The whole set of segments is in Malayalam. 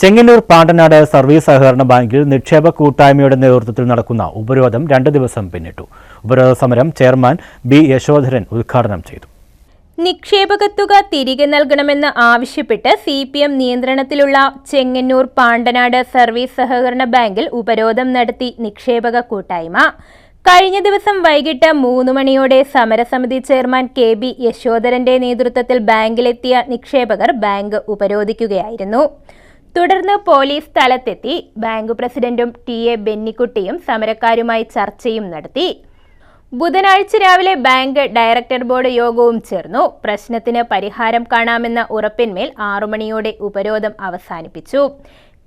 ചെങ്ങന്നൂർ പാണ്ടനാട് സർവീസ് സഹകരണ ബാങ്കിൽ നിക്ഷേപ കൂട്ടായ്മയുടെ നേതൃത്വത്തിൽ നടക്കുന്ന ഉപരോധം രണ്ട് ദിവസം പിന്നിട്ടു. ഉപരോധ സമരം ചെയർമാൻ ബി യശോധരൻ ഉദ്ഘാടനം ചെയ്തു. നിക്ഷേപക തുക തിരികെ നൽകണമെന്ന് ആവശ്യപ്പെട്ട് സി പി എം നിയന്ത്രണത്തിലുള്ള ചെങ്ങന്നൂർ പാണ്ടനാട് സർവീസ് സഹകരണ ബാങ്കിൽ ഉപരോധം നടത്തി നിക്ഷേപക കൂട്ടായ്മ. കഴിഞ്ഞ ദിവസം വൈകിട്ട് മൂന്ന് മണിയോടെ സമരസമിതി ചെയർമാൻ കെ ബി യശോധരന്റെ നേതൃത്വത്തിൽ ബാങ്കിലെത്തിയ നിക്ഷേപകർ ബാങ്ക് ഉപരോധിക്കുകയായിരുന്നു. തുടർന്ന് പോലീസ് സ്ഥലത്തെത്തി. ബാങ്ക് പ്രസിഡന്റും ടി എ ബെന്നിക്കുട്ടിയും സമരക്കാരുമായി ചർച്ചയും നടത്തി. ബുധനാഴ്ച രാവിലെ ബാങ്ക് ഡയറക്ടർ ബോർഡ് യോഗവും ചേർന്നു. പ്രശ്നത്തിന് പരിഹാരം കാണാമെന്ന ഉറപ്പിന്മേൽ ആറുമണിയോടെ ഉപരോധം അവസാനിപ്പിച്ചു.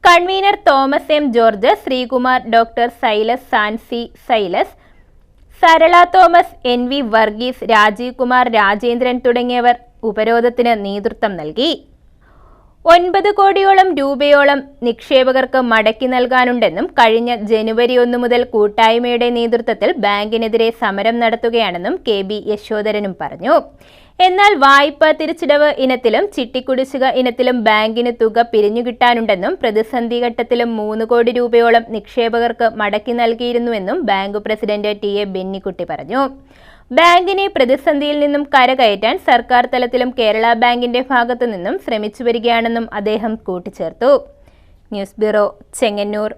Convener Thomas M George Sreekumar doctor Silas Sancy Silas Sarala Thomas N V Varghese Rajeev Kumar Rajendran തുടങ്ങിയവർ ഉപരോധത്തിന് നേതൃത്വം നൽകി. ഒൻപത് കോടിയോളം രൂപയോളം നിക്ഷേപകർക്ക് മടക്കി നൽകാനുണ്ടെന്നും കഴിഞ്ഞ ജനുവരി ഒന്ന് മുതൽ കൂട്ടായ്മയുടെ നേതൃത്വത്തിൽ ബാങ്കിനെതിരെ സമരം നടത്തുകയാണെന്നും കെ ബി യശോധരനും പറഞ്ഞു. എന്നാൽ വായ്പ തിരിച്ചടവ് ഇനത്തിലും ചിട്ടിക്കുടിശ്ശിക ഇനത്തിലും ബാങ്കിന് തുക പിരിഞ്ഞുകിട്ടാനുണ്ടെന്നും പ്രതിസന്ധി ഘട്ടത്തിലും മൂന്ന് കോടി രൂപയോളം നിക്ഷേപകർക്ക് മടക്കി നൽകിയിരുന്നുവെന്നും bank president T A Bennykutty പറഞ്ഞു. ബാങ്കിനെ പ്രതിസന്ധിയിൽ നിന്നും കരകയറ്റാൻ സർക്കാർ തലത്തിലും കേരള ബാങ്കിന്റെ ഭാഗത്തു നിന്നും ശ്രമിച്ചു വരികയാണെന്നും അദ്ദേഹം കൂട്ടിച്ചേർത്തു. News bureau Chengannur.